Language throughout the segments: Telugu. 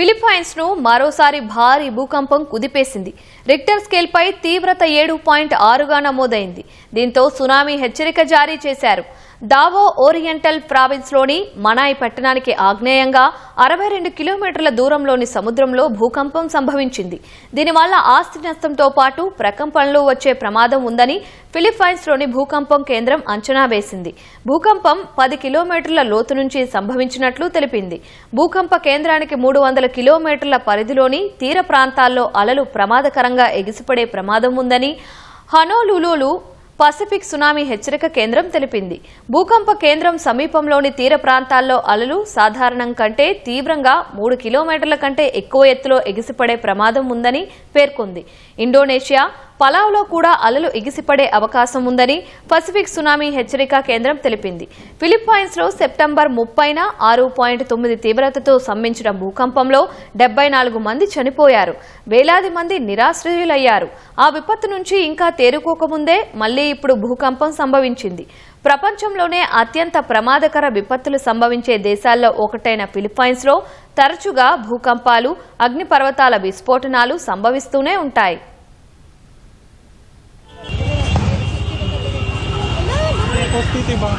ఫిలిప్పైన్స్ను మరోసారి భారీ భూకంపం కుదిపేసింది. రిక్టర్ స్కేల్పై తీవ్రత ఏడు పాయింట్ ఆరుగా నమోదైంది. దీంతో సునామీ హెచ్చరిక జారీ చేశారు. దావో ఓరియంటల్ ప్రావిన్స్లోని మనాయ్ పట్టణానికి ఆగ్నేయంగా అరవై రెండు కిలోమీటర్ల దూరంలోని సముద్రంలో భూకంపం సంభవించింది. దీనివల్ల ఆస్తి నష్టంతో పాటు ప్రకంపనలు వచ్చే ప్రమాదం ఉందని ఫిలిప్పైన్స్లోని భూకంపం కేంద్రం అంచనా వేసింది. భూకంపం పది కిలోమీటర్ల లోతు నుంచి సంభవించినట్లు తెలిపింది. భూకంప కేంద్రానికి మూడు వందల కిలోమీటర్ల పరిధిలోని తీర ప్రాంతాల్లో అలలు ప్రమాదకరంగా ఎగిసిపడే ప్రమాదం ఉందని హనోలులోలు పసిఫిక్ సునామీ హెచ్చరిక కేంద్రం తెలిపింది. భూకంప కేంద్రం సమీపంలోని తీర ప్రాంతాల్లో అలలు సాధారణం కంటే తీవ్రంగా మూడు కిలోమీటర్ల కంటే ఎక్కువ ఎత్తులో ఎగిసిపడే ప్రమాదం ఉందని పేర్కొంది. ఇండోనేషియా పలావ్లో కూడా అలలు ఎగిసిపడే అవకాశం ఉందని పసిఫిక్ సునామీ హెచ్చరిక కేంద్రం తెలిపింది. ఫిలిప్పైన్స్లో సెప్టెంబర్ ముప్పైన ఆరు పాయింట్ తొమ్మిది తీవ్రతతో సంభించిన భూకంపంలో డెబ్బై నాలుగు మంది చనిపోయారు. వేలాది మంది నిరాశ్రయులయ్యారు. ఆ విపత్తు నుంచి ఇంకా తేరుకోకముందే మళ్ళీ ఇప్పుడు భూకంపం సంభవించింది. ప్రపంచంలోనే అత్యంత ప్రమాదకర విపత్తులు సంభవించే దేశాల్లో ఒకటైన ఫిలిప్పైన్స్లో తరచుగా భూకంపాలు అగ్నిపర్వతాల విస్ఫోటనాలు సంభవిస్తూనే ఉంటాయి. Positive ba?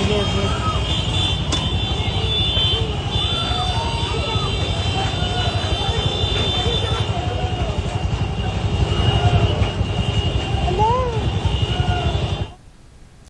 Resort, resort.